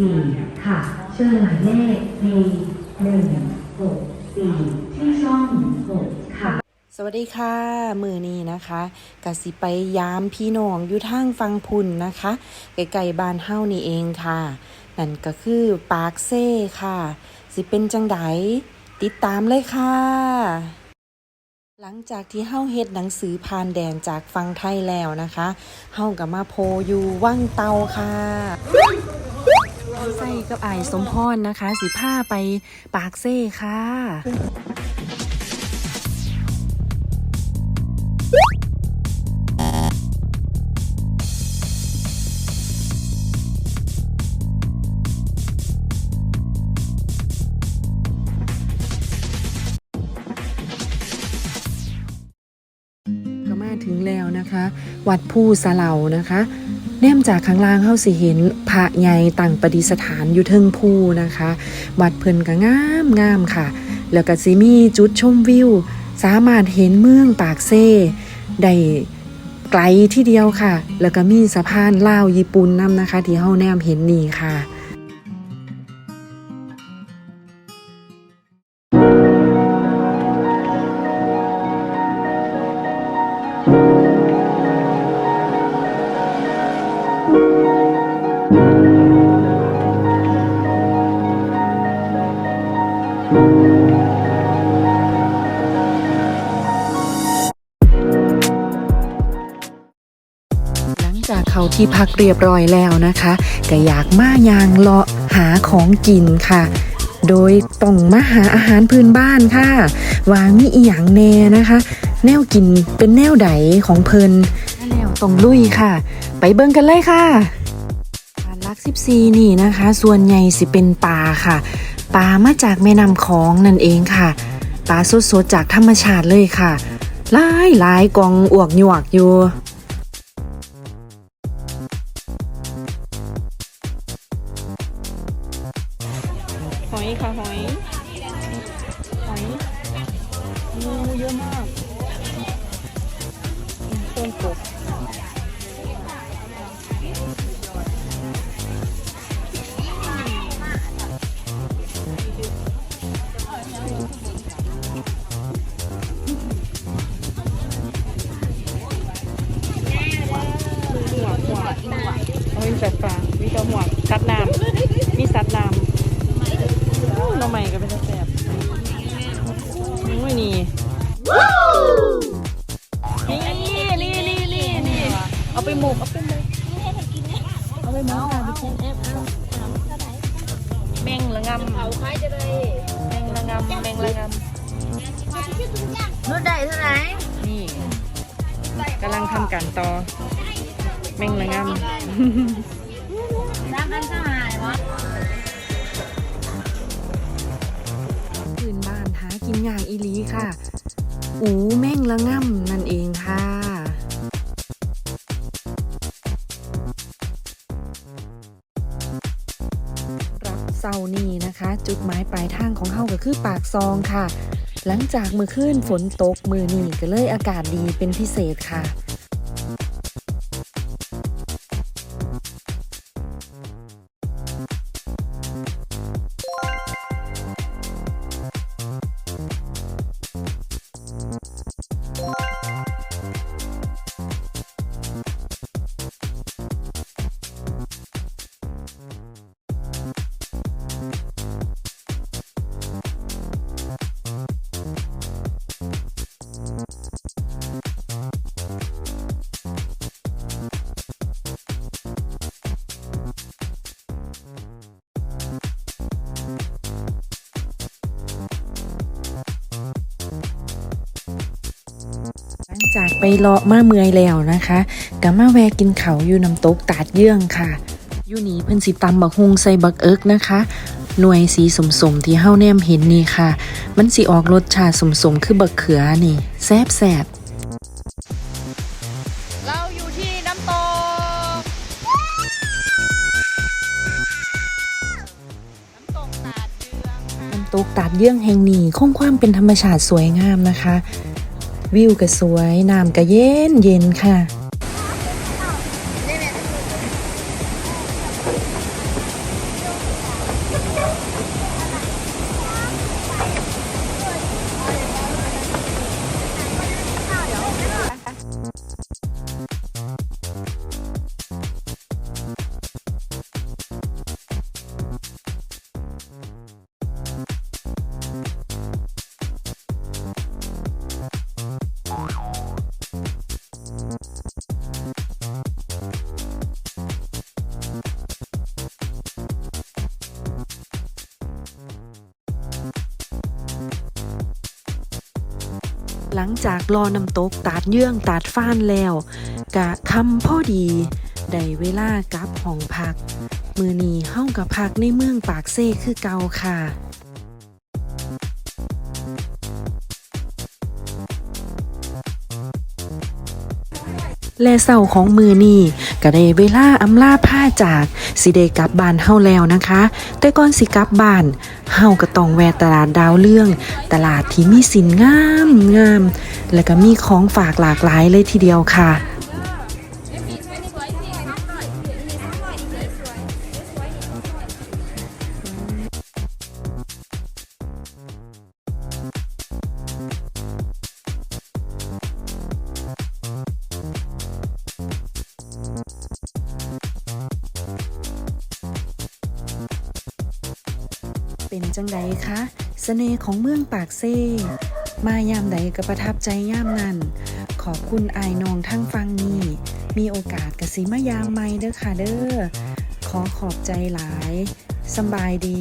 สี่ค่ะ เชิญหมายเลข D หนึ่งหกสี่ที่ช่องหกค่ะสวัสดีค่ะ มือนี้นะคะกสิไปยามพี่น้องอยู่ทางฟังพุ่นนะคะไกลๆบ้านเฮ้านี่เองค่ะ นั่นก็คือปากเซ่ค่ะ สิเป็นจังไดติดตามเลยค่ะ หลังจากที่เฮ้าเฮ็ดหนังสือผ่านแดนจากฟังไทยแล้วนะคะเฮ้ากับมาโพอยู่ว่างเตาค่ะ ใส่กับไอสมพรนะคะ สิผ้าไปปากเซ่ค่ะ ก็มาถึงแล้วนะคะ วัดผู้สะเหลานะคะ แนมจากข้างล่างเข้าสิเห็นพระใหญ่ตั้งประดิษฐานอยู่เทิงภูนะคะวัดเพิ่นก็งามงามค่ะ แล้วก็สิมีจุดชมวิว สามารถเห็นเมืองปากเซ่ได้ไกลที่เดียวค่ะ แล้วก็มีสะพานลาวญี่ปุ่นนํนะคะ ที่เฮาแนมเห็นนี่ค่ะ หลังจากเขาที่พักเรียบร้อยแล้วนะคะก็อยากมายางเลาะหาของกินค่ะโดยต้องมาหาอาหารพื้นบ้านค่ะว่ามีอีหยังแน่นะคะ แนวกินเป็นแนวใดของเพิ่นแนวต้องลุยค่ะ ไปเบิ่งกันเลยค่ะลักสิบซีนี่นะคะ ส่วนใหญ่สิเป็นปลาค่ะ ปลามาจากแม่น้ำของนั่นเองค่ะ ปลาสดๆจากธรรมชาติเลยค่ะหลายหลายกองอวกหยวกอยู่หอยค่ะหอยหอยเยอะมาก กเอาไปหมกเอาไปหมกเอาไปหมกค่ะไปกินแอปเอาแมงละงำเอาใครจะได้แมงละงำแมงละงรถได้เท่าไหร่ำนี่กำลังทำกันต่อแมงละงำน้ำอันเท่าไหร่วะพื้นบ้านหากินอย่างอีหลีค่ะ อูแม่งละง่ำนั่นเองค่ะ รับเซานี่นะคะ จุดหมายปลายทางของเฮาก็คือปากซองค่ะ หลังจากมือขึ้นฝนตกมือนี่ก็เลยอากาศดีเป็นพิเศษค่ะ จากไปเลาะมาเมื่อยแล้วนะคะก็มาแวะกินเขาวอยู่น้ำตกตาดเยื่องค่ะอยู่นี่เพิ่นสิตำบักฮุงใส่บักเอิกนะคะ หน่วยสีสมๆที่เฮาแนมเห็นนี่ค่ะ มันสิออกรสชาติสมๆคือบักเขือนี่แซ่บแซ่บเราอยู่ที่น้ำตก น้ำตกตาดเยื่องแห่งนี้คงความเป็นธรรมชาติสวยงามนะคะ วิวก็สวย น้ำก็เย็นเย็นค่ะ หลังจากรอน้ำตกตาดเยื่องตาดฟ้านแล้ว กะคำพ่อดี ได้เวลากลับห้องพัก มือนีเฮ้ากับพักในเมืองปากเซ่คือเก่าค่ะ และเศร้าของมือนี่ก็ได้เวลาอำลาผ้าจากสิเดกลับบ้านเฮาแล้วนะคะ แต่ก่อนสิกลับบ้านเฮาก็ต้องแวะตลาดดาวเรื่อง ตลาดที่มีสินงามงาม และก็มีของฝากหลากหลายเลยทีเดียวค่ะ เป็นจังใดคะเสน่ห์ของเมืองปากเซ่มายามใดก็ประทับใจยามนั้น ขอบคุณอายนองทั้งฟังนี้มีโอกาสกะสิมายามไม่เด้อค่ะเด้อขอขอบใจหลายสบายดี